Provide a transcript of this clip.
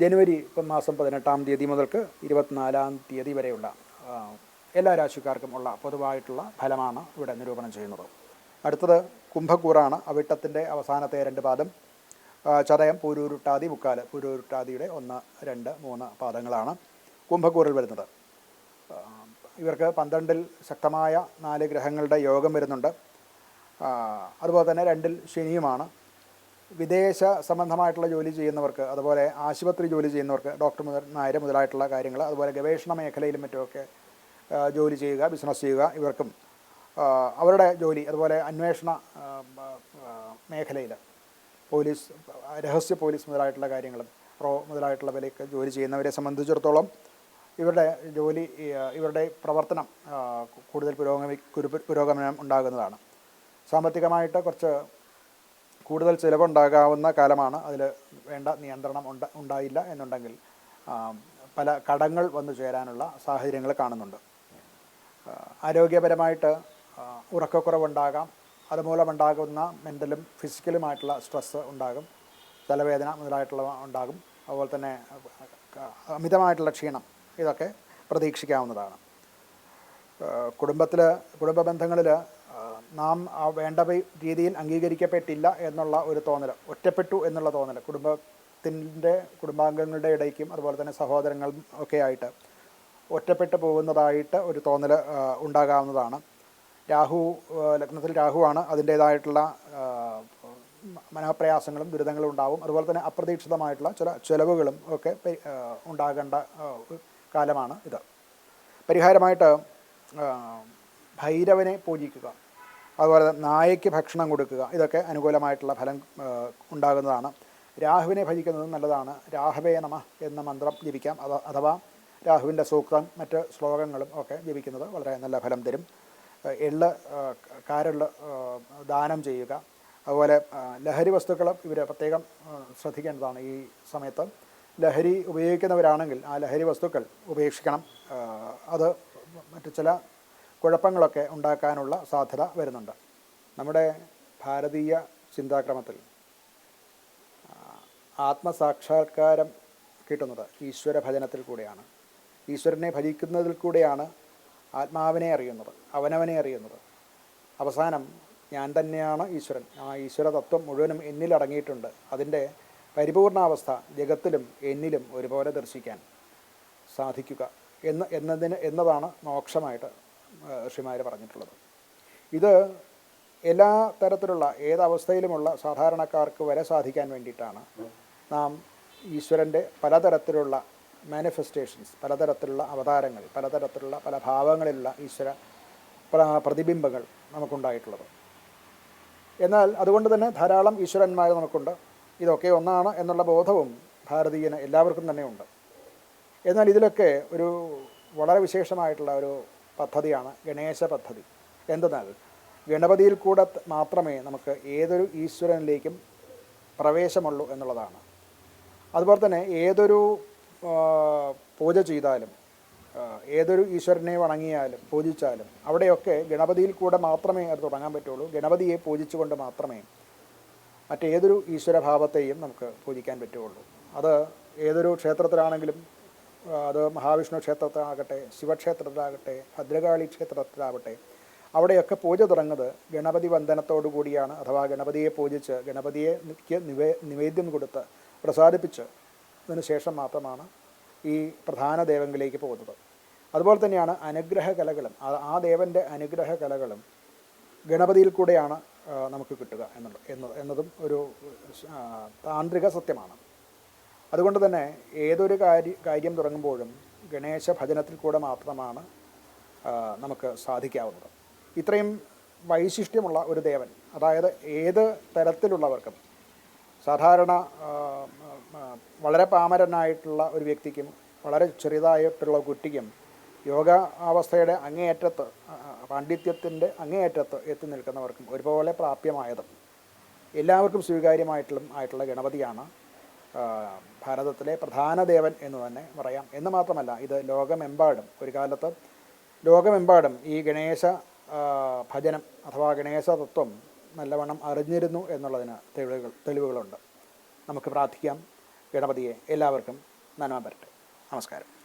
ജനുവരി മാസം പതിനെട്ടാം തീയതി മുതൽക്ക് ഇരുപത്തിനാലാം തീയതി വരെയുള്ള എല്ലാ രാശിക്കാർക്കും ഉള്ള പൊതുവായിട്ടുള്ള ഫലമാണ് ഇവിടെ നിരൂപണം ചെയ്യുന്നത്. അടുത്തത് കുംഭക്കൂറാണ്. അവിട്ടത്തിന്റെ അവസാനത്തെ രണ്ട് പാദം ചതയം പൂരൂരുട്ടാതി മുക്കാൽ. പൂരൂരുട്ടാതിയുടെ ഒന്ന് രണ്ട് മൂന്ന് പാദങ്ങളാണ് കുംഭക്കൂറിൽ വരുന്നത്. ഇവർക്ക് പന്ത്രണ്ടിൽ ശക്തമായ നാല് ഗ്രഹങ്ങളുടെ യോഗം വരുന്നുണ്ട്. അതുപോലെ തന്നെ രണ്ടിൽ ശനിയുമാണ്. വിദേശ സംബന്ധമായിട്ടുള്ള ജോലി ചെയ്യുന്നവർക്ക് അതുപോലെ ആശുപത്രി ജോലി ചെയ്യുന്നവർക്ക് ഡോക്ടർ നായർ മുതലായിട്ടുള്ള കാര്യങ്ങൾ അതുപോലെ ഗവേഷണ മേഖലയിലും മറ്റുമൊക്കെ ജോലി ചെയ്യുക ബിസിനസ് ചെയ്യുക ഇവർക്കും അവരുടെ ജോലി അതുപോലെ അന്വേഷണ മേഖലയിൽ പോലീസ് രഹസ്യ പോലീസ് മുതലായിട്ടുള്ള കാര്യങ്ങളും പ്രോ മുതലായിട്ടുള്ള വിലയൊക്കെ ജോലി ചെയ്യുന്നവരെ സംബന്ധിച്ചിടത്തോളം ഇവരുടെ ജോലി ഇവരുടെ പ്രവർത്തനം കൂടുതൽ പുരോഗമി പുരോഗമനം ഉണ്ടാകുന്നതാണ്. സാമ്പത്തികമായിട്ട് കുറച്ച് കൂടുതൽ ചിലവുണ്ടാകാവുന്ന കാലമാണ്. അതിൽ വേണ്ട നിയന്ത്രണം ഉണ്ട ഉണ്ടായില്ല എന്നുണ്ടെങ്കിൽ പല കടങ്ങൾ വന്നു ചേരാനുള്ള സാഹചര്യങ്ങൾ കാണുന്നുണ്ട്. ആരോഗ്യപരമായിട്ട് ഉറക്കക്കുറവുണ്ടാകാം. അതുമൂലമുണ്ടാകുന്ന മെന്റലും ഫിസിക്കലുമായിട്ടുള്ള സ്ട്രെസ്സ് ഉണ്ടാകും. തലവേദന മുതലായിട്ടുള്ള ഉണ്ടാകും. അതുപോലെ തന്നെ അമിതമായിട്ടുള്ള ക്ഷീണം ഇതൊക്കെ പ്രതീക്ഷിക്കാവുന്നതാണ്. കുടുംബത്തിൽ കുടുംബ ബന്ധങ്ങളിൽ നാം വേണ്ട രീതിയിൽ അംഗീകരിക്കപ്പെട്ടില്ല എന്നുള്ള ഒരു തോന്നൽ ഒറ്റപ്പെട്ടു എന്നുള്ള തോന്നൽ കുടുംബത്തിന്റെ കുടുംബാംഗങ്ങളുടെ ഇടയ്ക്കും അതുപോലെ തന്നെ സഹോദരങ്ങളും ഒക്കെ ആയിട്ട് ഒറ്റപ്പെട്ടു പോകുന്നതായിട്ട് ഒരു തോന്നൽ ഉണ്ടാകാവുന്നതാണ്. രാഹു ലഗ്നത്തിൽ രാഹുവാണ് അതിന്റേതായിട്ടുള്ള മനഃപ്രയാസങ്ങളും ദുരിതങ്ങളും ഉണ്ടാവും. അതുപോലെ തന്നെ അപ്രതീക്ഷിതമായിട്ടുള്ള ചില ചിലവുകളും ഒക്കെ ഉണ്ടാകേണ്ട കാലമാണ് ഇത്. പരിഹാരമായിട്ട് ഭൈരവനെ പൂജിക്കുക. അതുപോലെ നായയ്ക്ക് ഭക്ഷണം കൊടുക്കുക. ഇതൊക്കെ അനുകൂലമായിട്ടുള്ള ഫലം ഉണ്ടാകുന്നതാണ്. രാഹുവിനെ ഭജിക്കുന്നത് നല്ലതാണ്. രാഹവേ നമ എന്ന മന്ത്രം ജപിക്കാം. അഥ അഥവാ രാഹുവിന്റെ സൂക്തം മറ്റ് ശ്ലോകങ്ങളും ഒക്കെ ജപിക്കുന്നത് വളരെ നല്ല ഫലം തരും. എള്ള് കാരുള്ള ദാനം ചെയ്യുക. അതുപോലെ ലഹരി വസ്തുക്കൾ ഇവർ പ്രത്യേകം ശ്രദ്ധിക്കേണ്ടതാണ് ഈ സമയത്ത്. ലഹരി ഉപയോഗിക്കുന്നവരാണെങ്കിൽ ആ ലഹരി വസ്തുക്കൾ ഉപേക്ഷിക്കണം. അത് മറ്റു ചില കുഴപ്പങ്ങളൊക്കെ ഉണ്ടാക്കാനുള്ള സാധ്യത വരുന്നുണ്ട്. നമ്മുടെ ഭാരതീയ ചിന്താക്രമത്തിൽ ആത്മസാക്ഷാത്കാരം കിട്ടുന്നത് ഈശ്വര ഭജനത്തിൽ കൂടെയാണ്. ഈശ്വരനെ ഭജിക്കുന്നതിൽ കൂടെയാണ് ആത്മാവിനെ അറിയുന്നത് അവനവനെ അറിയുന്നത്. അവസാനം ഞാൻ തന്നെയാണ് ഈശ്വരൻ. ആ ഈശ്വര തത്വം മുഴുവനും എന്നിലടങ്ങിയിട്ടുണ്ട്. അതിന്റെ പരിപൂർണാവസ്ഥ ജഗത്തിലും എന്നിലും ഒരുപോലെ ദർശിക്കാൻ സാധിക്കുക എന്ന് എന്നതിന് എന്നതാണ് മോക്ഷമായിട്ട് ഋഷിമാർ പറഞ്ഞിട്ടുള്ളത്. ഇത് എല്ലാ തരത്തിലുള്ള ഏതവസ്ഥയിലുമുള്ള സാധാരണക്കാർക്ക് വരെ സാധിക്കാൻ വേണ്ടിയിട്ടാണ് നാം ഈശ്വരന്റെ പലതരത്തിലുള്ള മാനിഫെസ്റ്റേഷൻസ് പലതരത്തിലുള്ള അവതാരങ്ങൾ പലതരത്തിലുള്ള പല ഭാവങ്ങളിലുള്ള ഈശ്വര പ്ര- പ്രതിബിംബങ്ങൾ നമുക്കുണ്ടായിട്ടുള്ളത്. എന്നാൽ അതുകൊണ്ട് തന്നെ ധാരാളം ഈശ്വരന്മാർ നമുക്കുണ്ട്. ഇതൊക്കെ ഒന്നാണ് എന്നുള്ള ബോധവും ഭാരതീയന് എല്ലാവർക്കും തന്നെ ഉണ്ട് എന്നാൽ ഇതിലൊക്കെ ഒരു വളരെ വിശേഷമായിട്ടുള്ള ഒരു പദ്ധതിയാണ് ഗണേശ പദ്ധതി. എന്തെന്നാൽ ഗണപതിയിൽ കൂടെ മാത്രമേ നമുക്ക് ഏതൊരു ഈശ്വരനിലേക്കും പ്രവേശമുള്ളൂ എന്നുള്ളതാണ്. അതുപോലെ തന്നെ ഏതൊരു പൂജ ചെയ്താലും ഏതൊരു ഈശ്വരനെ വണങ്ങിയാലും പൂജിച്ചാലും അവിടെയൊക്കെ ഗണപതിയിൽ കൂടെ മാത്രമേ അത് തുടങ്ങാൻ പറ്റുള്ളൂ. ഗണപതിയെ പൂജിച്ചുകൊണ്ട് മാത്രമേ മറ്റേതൊരു ഈശ്വരഭാവത്തെയും നമുക്ക് പൂജിക്കാൻ പറ്റുള്ളൂ. അത് ഏതൊരു ക്ഷേത്രത്തിലാണെങ്കിലും അത് മഹാവിഷ്ണു ക്ഷേത്രത്തിലാകട്ടെ ശിവക്ഷേത്രത്തിലാകട്ടെ ഭദ്രകാളി ക്ഷേത്രത്തിലാവട്ടെ അവിടെയൊക്കെ പൂജ തുടങ്ങുന്നത് ഗണപതി വന്ദനത്തോടു കൂടിയാണ്. അഥവാ ഗണപതിയെ പൂജിച്ച് ഗണപതിയെ നിവേ നിവേദ്യം കൊടുത്ത് പ്രസാദിപ്പിച്ച് അതിന് ശേഷം മാത്രമാണ് ഈ പ്രധാന ദേവങ്ങളിലേക്ക് പോകുന്നത്. അതുപോലെ തന്നെയാണ് അനുഗ്രഹ കലകളും. ആ- ദേവന്റെ അനുഗ്രഹ കലകളും ഗണപതിയിൽ കൂടെയാണ് നമുക്ക് കിട്ടുക എന്നുള്ള എന്നതും ഒരു താന്ത്രിക സത്യമാണ്. അതുകൊണ്ട് തന്നെ ഏതൊരു കാര്യ കാര്യം തുടങ്ങുമ്പോഴും ഗണേശ ഭജനത്തിൽ കൂടെ മാത്രമാണ് നമുക്ക് സാധിക്കാവുന്നത്. ഇത്രയും വൈശിഷ്ട്യമുള്ള ഒരു ദേവൻ അതായത് ഏത് തരത്തിലുള്ളവർക്കും സാധാരണ വളരെ പാമരനായിട്ടുള്ള ഒരു വ്യക്തിക്കും വളരെ ചെറുതായിട്ടുള്ള കുട്ടിക്കും യോഗ അവസ്ഥയുടെ അങ്ങേയറ്റത്ത് പാണ്ഡിത്യത്തിന്റെ അങ്ങേയറ്റത്ത് എത്തി നിൽക്കുന്നവർക്കും ഒരുപോലെ പ്രാപ്യമായതും എല്ലാവർക്കും സ്വീകാര്യമായിട്ടുള്ള ആയിട്ടുള്ള ഗണപതിയാണ് ഭാരതത്തിലെ പ്രധാന ദേവൻ എന്ന് തന്നെ പറയാം. എന്ന് മാത്രമല്ല ഇത് ലോകമെമ്പാടും ഒരു കാലത്ത് ലോകമെമ്പാടും ഈ ഗണേശ ഭജനം അഥവാ ഗണേശ തത്വം നല്ലവണ്ണം അറിഞ്ഞിരുന്നു എന്നുള്ളതിന് തെളിവുകൾ തെളിവുകളുണ്ട്. നമുക്ക് പ്രാർത്ഥിക്കാം. ഗണപതിയെ എല്ലാവർക്കും നന്മ വരട്ടെ നമസ്കാരം.